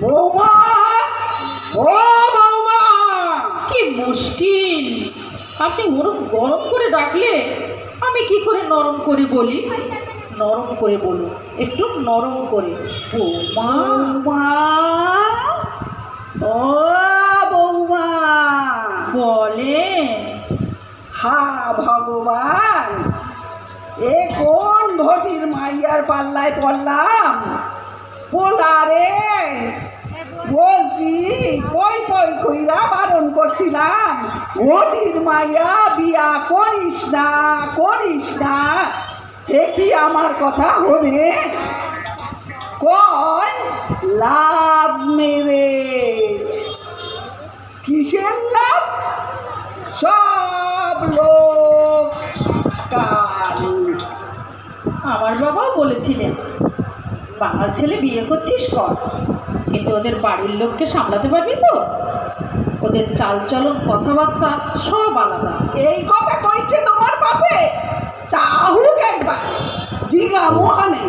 বৌমা ও বৌমা। কি মুশকিল। আপনি ওরম গরম করে ডাকলে আমি কি করে নরম করে বলি? নরম করে বলুন একটু নরম করে। বৌমা ও বৌমা। বলেন। হা ভগবান এ কোন ঘটির মাইয়ার পাল্লায় পড়লাম? পোলারে। বলছি কই কই কইরা বারণ করছিলাম। ঘটির মাইয়া বিয়া করিস না করিস না। এ কি আমার কথা হবে কয়, লাভ মেরেজ কিসের লাভ? সব লোক আমার বাবাও বলেছিলেন। বাঙাল ছেলে বিয়ে করছিস কর। কিন্তু ওদের বাড়ির লোককে সামলাতে পারবি তো? ওদের চালচলন কথাবার্তা সব আলাদা। এই কথা কইছে তোমার বাপে? তাহুক একবার জিগা মোহনে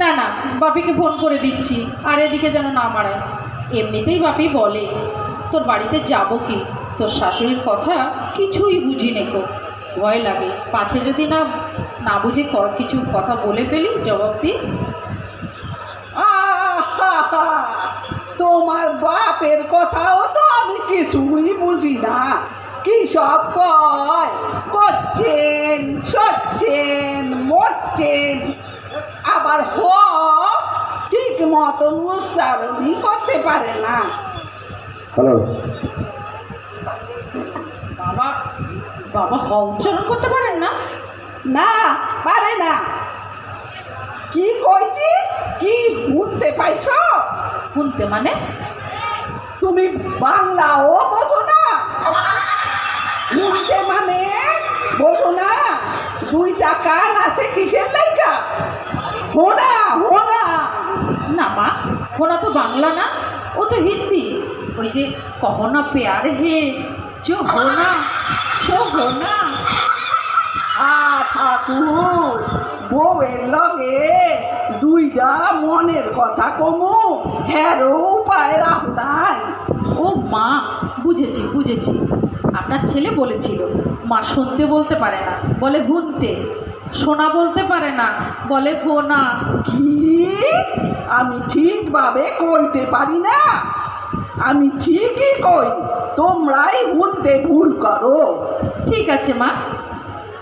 না না বাপিকে ফোন করে দিচ্ছি আর এদিকে যেন না মারায়। এমনিতেই বাপি বলে তোর বাড়িতে যাব কি? তোর শাশুড়ির কথা কিছুই বুঝি নেকো ভয় লাগে। পাছে যদি না না বুঝে কিছু কথা বলে ফেলি জবাব দিই তোমার বাপের কথাও তো আমি কিছুই বুঝি না। কি সব কয়? করছেন সচ্ছেন মরছেন। আবার হ ঠিক মতন উচ্চারণই করতে পারে না। হ্যালো। বাবা বাবা হ উচ্চারণ করতে পারেন না? না পারে না। কি কইছি? কি বুঝতে পাইছ? শুনতে মানে? তুমি বাংলাও বোঝো না। মুখে মানে বোঝো না। দুইটা কান আছে কিসের লাইকা হোনা হোনা। না মা ওরা তো বাংলা না ও তো হিন্দি। ওই যে কহো না প্যার হে চো হোনা চো হোনা। আ ঠাকুর বউয়ের লগে দুইটা মনের কথা কমু। হ্যারো ও মা বুঝেছি বুঝেছি। আপনার ছেলে বলেছিল মা শুনতে বলতে পারে না বলে ভুনতে। শোনা বলতে পারে না বলে ফোনা কি? আমি ঠিকভাবে কইতে পারি না। আমি ঠিকই কই তোমরাই বুনতে ভুল করো। ঠিক আছে মা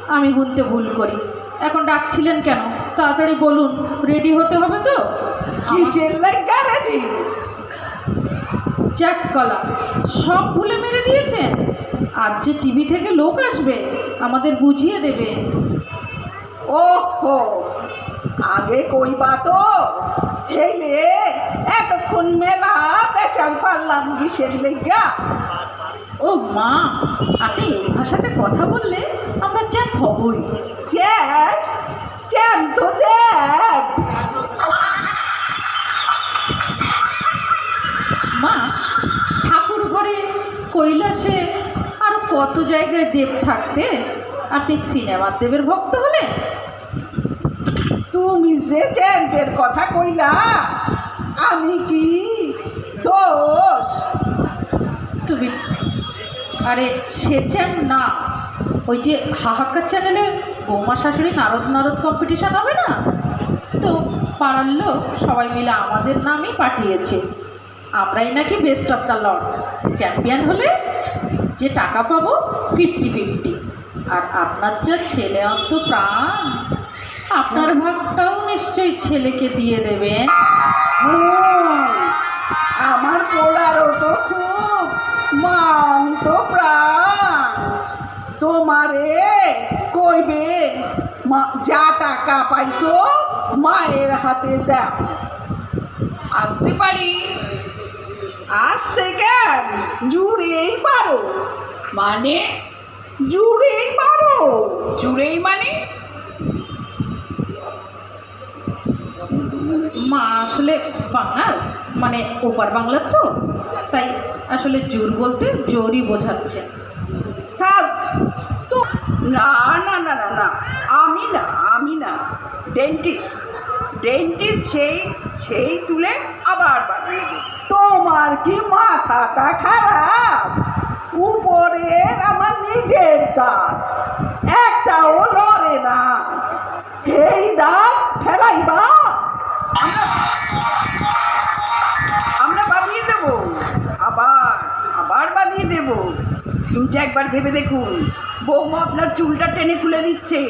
আমি হুনতে ভুল করি। এখন ডাকছিলেন কেন? তাড়াতাড়ি বলুন রেডি হতে হবে তো? কিসের লাগা রেডি জ্যাক কলা সব ভুলে মেরে দিয়েছেন। আজ যে টিভি থেকে লোক আসবে আমাদের বুঝিয়ে দেবে। ওহো আগে কইবা তো? হেলে এতক্ষণ মেলা বেচাল পারলাম কিসের লেগা? ও মা আপনি এই ভাষাতে কথা বললে আমরা জ্যাক হবই। চ্যান চ্যান তো দেখ। মা ঠাকুর ঘরে কৈলাসে আর কত জায়গায় দেব থাকতে? আপনি সিনেমার দেবের ভক্ত হলেন তুমি যে চ্যাম্পের কথা কইলা আমি কি দোষ? তুমি আরে সে না, ওই যে হাহাকার চ্যানেলে বৌমা শাশুড়ি নারদ নারদ কম্পিটিশন হবে না? তো পাড়ার লোক সবাই মিলে আমাদের নামই পাঠিয়েছে। আমরাই নাকি best of the lot champion হলে যে টাকা পাবো ফিফটি ফিফটি আর আপনার যা ছেলে অন্ত প্রাণ আপনার ভাগটাও নিশ্চয়ই ছেলেকে দিয়ে দেবেন মান তো প্রাণ তোমারে কইবে যা টাকা পাইছো, মায়ের হাতে দাও। আসতে পারি? আসতে কেন? জুড়েই পারো। মানে? জুড়েই পারো। জুড়েই মানে? মা আসলে বাঙাল? মানে ওপার বাংলা তো, তাই আসলে জোর বলতে জোরই বোঝাচ্ছে। থাক, তো না না না না না, আমি না আমি না ডেন্টিস্ট ডেন্টিস্ট সেই সেই তুলে আবার বাঁধিয়ে তোমার কি মাথাটা খারাপ? উপরের আমার নিজের দাঁত, একটাও লড়ে না। এই দাঁত ফেলাইবা? দেবো সিমটা একবার ভেবে দেখুন। বৌমা আপনার চুলটা টেনে খুলে দিচ্ছে,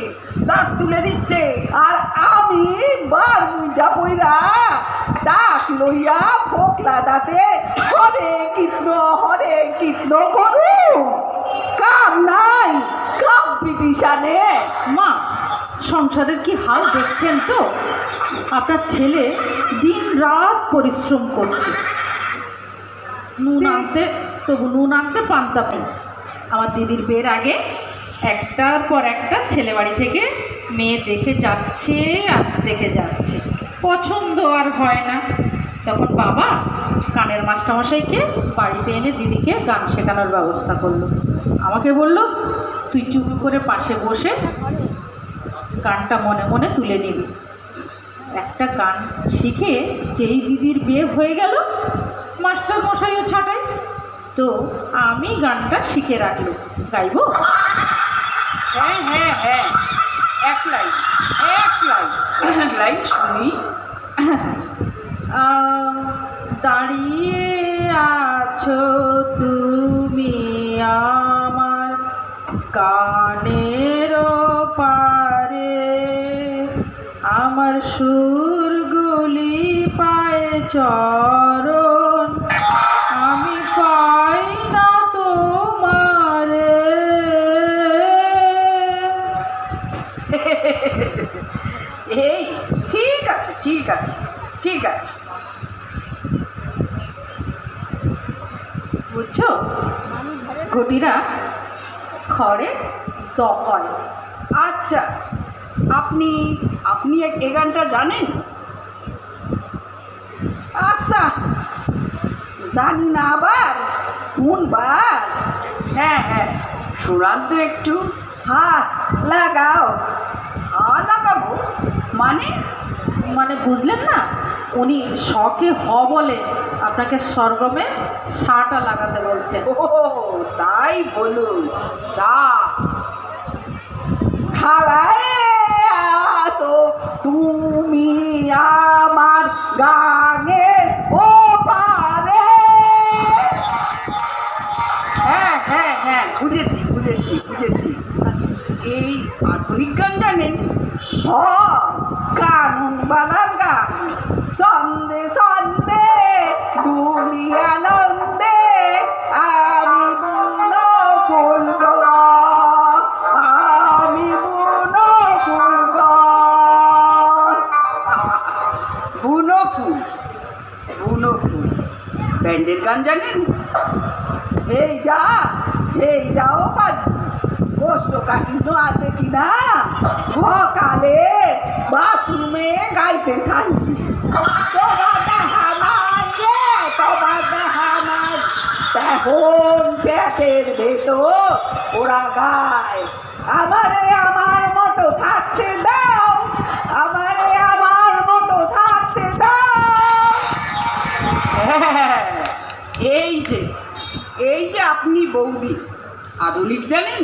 দাঁত তুলে দিচ্ছে, আর আমি বার মুইটা পইরা ডাক লইয়া ফোকলা দাঁতে, হরে কৃষ্ণ হরে কৃষ্ণ করু। কাম নাই কম্পিটিশনে মা, সংসারের কি হাল দেখছেন তো? আপনার ছেলে দিন রাত পরিশ্রম করছে। নুন আনতে, তবু নুন আনতে পান্তা পেন আমার দিদির বিয়ের আগে একটার পর একটা ছেলে বাড়ি থেকে মেয়ে দেখে যাচ্ছে আর দেখে যাচ্ছে। পছন্দ আর হয় না। তখন বাবা কানের মাস্টারমশাইকে বাড়িতে এনে দিদিকে গান শেখানোর ব্যবস্থা করল। আমাকে বলল, তুই চুপ করে পাশে বসে গানটা মনে মনে তুলে নিবি। একটা গান শিখে যেই দিদির বিয়ে হয়ে গেল মাস্টার মশাইও ছাটাই? তো আমি গানটা শিখে রাখল গাইবো? হ্যাঁ হ্যাঁ হ্যাঁ। এক লাইন এক লাইন এক লাইন শুনি। দাঁড়িয়ে আছো তুমি আমার কানের পারে আমার সুরগুলি পায়ে চরণ এই, ঠিক আছে ঠিক আছে ঠিক আছে। বুঝছ? ঘটিরা খড়ে দকয় আচ্ছা আপনি আপনি এ- গানটা জানেন? আচ্ছা জানি না আবার কোনবার হ্যাঁ হ্যাঁ শোনান তো একটু, হা, লাগাও। মানে? মানে বুঝলেন না? উনি শখে হ বলে আপনাকে স্বর্গমে সাটা লাগাতে বলছে ও তাই বলুন সা আসো তুমি আমার গানের ও পারে হ্যাঁ হ্যাঁ হ্যাঁ বুঝেছি বুঝেছি বুঝেছি। এই আধুনিক গান জানেন হ কানুন বানান গান সন্দে সন্দে দুনিয়া নন্দে, আমি বুনো ফুল আমি বুনো ফুল বুনো ফুল বুনো ফুল। ব্যান্ডের গান জানেন? এই যা, এই যাও পারি কষ্ট কাটিনো আছে কিনা? সকালে বাথরুমে গাইতে থাকি তখন পেটের ভেতর ওরা গায় আমারে আমার মতো থাকতে দাও আমারে আমার মতো থাকতে দাও এই যে এই যে আপনি বৌদি। আধুনিক জানেন?